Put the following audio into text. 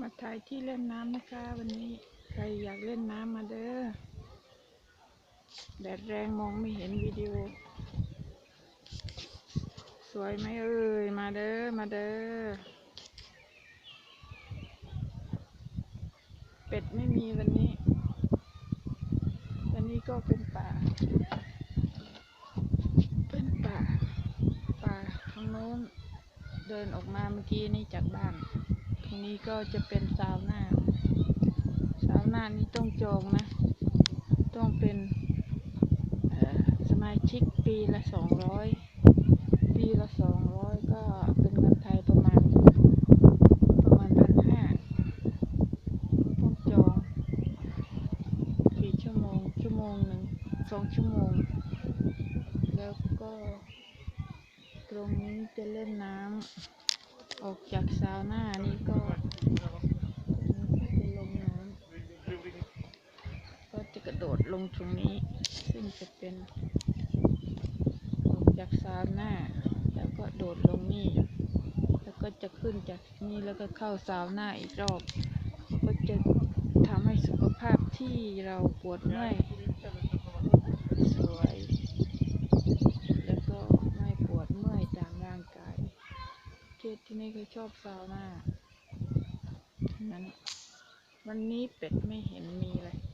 มาถ่ายที่เล่นน้ำนะคะ วันนี้ใครอยากเล่นน้ำมาเด้อแดดแรงมองไม่เห็นวิดีโอ สวยไหมเอ่ยมาเด้อมาเด้อเป็ดไม่มีวันนี้ วันนี้ก็เป็นป่า เป็นป่า ป่าทางโน้นเดินออกมาเมื่อกี้นี่จากบ้าน งนี้ก็จะเป็นซาวน่าซาวน่านี่ต้องจองนะ ต้องเป็นสมาชิกปีละสองร้อยปีละสองร้อยก็เป็นเงินไทยประมาณประมาณพันห้าต้องจองกี่ชั่วโมงชั่วโมงหนึ่งสองชั่วโมง แล้วก็ตรงนี้จะเล่นน้ำออกจากซาวน่านี่ก็จะลงน้ำก็จะกระโดดลงตรงนี้ ซึ่งจะเป็นออกจากซาวน่าแล้วก็โดดลงนี่ แล้วก็จะขึ้นจากนี่แล้วก็เข้าซาวน่าอีกรอบ ก็จะทำให้สุขภาพที่เราปวดเมื่อยสวย แล้วก็ไม่ปวดเมื่อยตามร่างกายเทศที่นี่ก็ชอบซาวน่านั้นวันนี้เป็ดไม่เห็นมีเลย